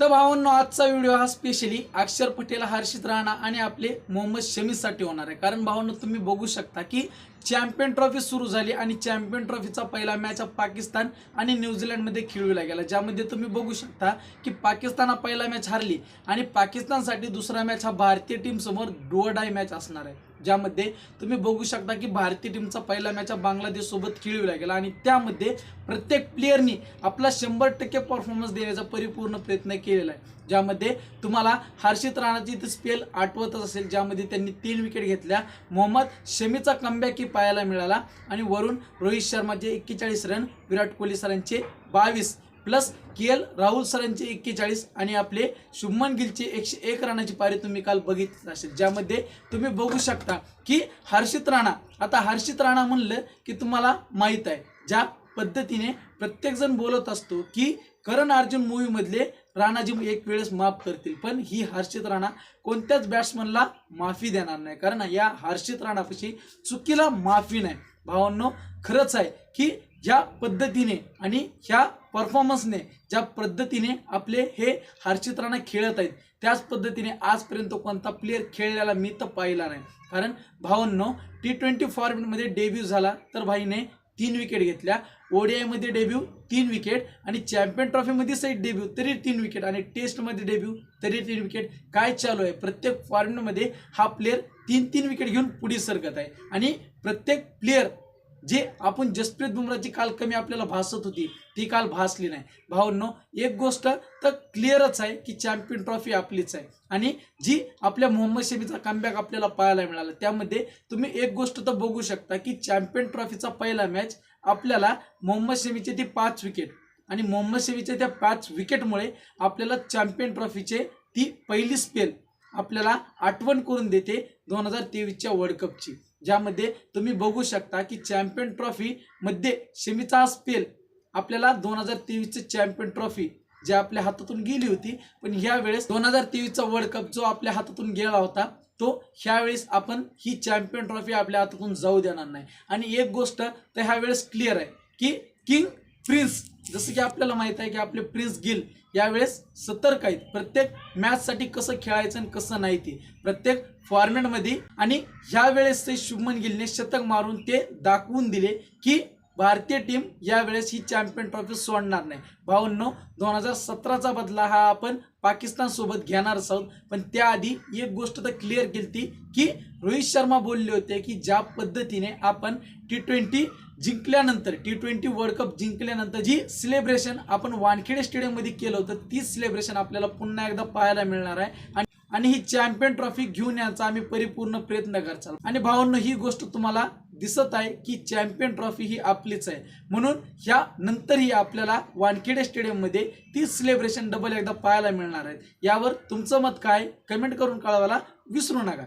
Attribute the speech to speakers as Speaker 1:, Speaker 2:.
Speaker 1: तर भावांनो आजचा व्हिडिओ हा स्पेशली अक्षर पटेल हर्षित राणा आणि आपले मोहम्मद शमीसाठी होणार आहे. कारण भावांनो तुम्ही बघू शकता की चॅम्पियन ट्रॉफी सुरू झाली आणि चॅम्पियन ट्रॉफीचा पहिला मॅच हा पाकिस्तान आणि न्यूझीलंडमध्ये खेळविला गेला. ज्यामध्ये तुम्ही बघू शकता की पाकिस्तान हा पहिला मॅच हारली आणि पाकिस्तानसाठी दुसरा मॅच हा भारतीय टीमसमोर समोर डाय मॅच असणार आहे. ज्यामध्ये तुम्ही बघू शकता की भारतीय टीमचा पहिला मॅच हा बांगलादेशसोबत खेळविला गेला. आणि त्यामध्ये प्रत्येक प्लेअरनी आपला शंभर टक्के परफॉर्मन्स देण्याचा परिपूर्ण प्रयत्न केलेला आहे. ज्यामध्ये तुम्हाला हर्षित राणाची इथे स्पेल आठवतच असेल ज्यामध्ये त्यांनी तीन विकेट घेतल्या. मोहम्मद शमीचा कमबॅक ही पाहायला मिळाला. आणि वरून रोहित शर्माचे एक्केचाळीस रन विराट कोहली सरांचे बावीस. प्लस के एल राहुल सरांचे एक्केचाळीस आणि आपले शुभमन गिलचे एकशे एक रनाची पारी तुम्ही काल बघितली असेल. ज्यामध्ये तुम्ही बघू शकता की हर्षित राणा आता हर्षित राणा म्हणलं की तुम्हाला माहीत आहे ज्या पद्धतीने प्रत्येकजण बोलत असतो की करण अर्जुन मूवीमधले राणाजी एक वेळेस माफ करतील पण ही हर्षित राणा कोणत्याच बॅट्समनला माफी देणार नाही. कारण या हर्षित राणापाशी चुकीला माफी नाही. भावांनो खरंच आहे की ज्या पद्धतीने आणि ह्या परफॉर्मन्सने ज्या पद्धतीने आपले हे हर्षित राणा खेळत आहेत त्याच पद्धतीने आजपर्यंत कोणता प्लेअर खेळलेला मी तर पाहिला नाही. कारण भावांनो टी ट्वेंटी फॉर्मॅटमध्ये डेब्यू झाला तर भाईने तीन विकेट घेतल्या. ओडीआयमध्ये डेब्यू तीन विकेट आणि चॅम्पियन ट्रॉफीमध्ये सहित डेब्यू तरी तीन विकेट आणि टेस्टमध्ये डेब्यू तरी तीन विकेट काय चालू आहे? प्रत्येक फॉर्मॅटमध्ये हा प्लेअर तीन तीन विकेट घेऊन पुढे सरकत आहे. आणि प्रत्येक प्लेअर जे आपण जसप्रीत बुमराची काल कमी आपल्याला भासत होती ती काल भासली नाही. भावनो एक गोष्ट तर क्लिअरच आहे की चॅम्पियन ट्रॉफी आपलीच आहे. आणि जी आपल्या मोहम्मद शमीचा कमबॅक आपल्याला पाहायला मिळाला त्यामध्ये तुम्ही एक गोष्ट तर बघू शकता की चॅम्पियन ट्रॉफीचा पहिला मॅच आपल्याला मोहम्मद शमीचे ते पाच विकेट आणि मोहम्मद शमीच्या त्या पाच विकेटमुळे आपल्याला चॅम्पियन ट्रॉफीचे ती पहिली स्पेल आपल्याला आठवण करून देते दोन हजार तेवीसच्या वर्ल्ड कपची ज्यामध्ये तुम्ही बघू शकता की चॅम्पियन ट्रॉफी मध्ये शमीचा स्पेल आपल्याला दोन हजार तेवीसची चॅम्पियन ट्रॉफी जे आपल्या हातातून गेली होती. पण ह्यावेळेस दोन हजार तेवीसचा वर्ल्ड कप जो आपल्या हातातून गेला होता तो ह्यावेळेस आपण ही चॅम्पियन ट्रॉफी आपल्या हातातून जाऊ देणार नाही. आणि एक गोष्ट तर ह्यावेळेस क्लिअर आहे की किंग प्रिन्स की आपल्याला माहीत आहे की आपले प्रिन्स गिल यावेळेस सतर्क आहेत. प्रत्येक मॅचसाठी कसं खेळायचं आणि कसं नाही ते. प्रत्येक फॉर्मॅटमध्ये आणि ह्या वेळेस ते शुभमन गिलने शतक मारून ते दाखवून दिले की भारतीय टीम यावेळेस ही चॅम्पियन ट्रॉफी सोडणार नाही. भावनो दोन हजार सतराचा बदला हा आपण पाकिस्तानसोबत घेणार घेणारच आहोत. पण त्याआधी एक गोष्ट तर क्लिअर केली ती की रोहित शर्मा बोलले होते की ज्या पद्धतीने आपण टी ट्वेंटी जिंकल्यानंतर टी ट्वेंटी वर्ल्ड कप जिंकल्यानंतर जी सेलिब्रेशन आपण वानखेडे स्टेडियममध्ये केलं होतं ती सेलिब्रेशन आपल्याला पुन्हा एकदा पाहायला मिळणार आहे. आणि आणि ही चॅम्पियन ट्रॉफी घेऊन यायचा आम्ही परिपूर्ण प्रयत्न करचाल आणि भावांनो ही गोष्ट तुम्हाला दिसत आहे की चॅम्पियन ट्रॉफी ही आपलीच आहे. म्हणून ह्या नंतरही आपल्याला वानखेडे स्टेडियममध्ये ती सेलिब्रेशन डबल एकदा पाहायला मिळणार आहेत. यावर तुमचं मत काय? कमेंट करून कळवायला विसरू नका.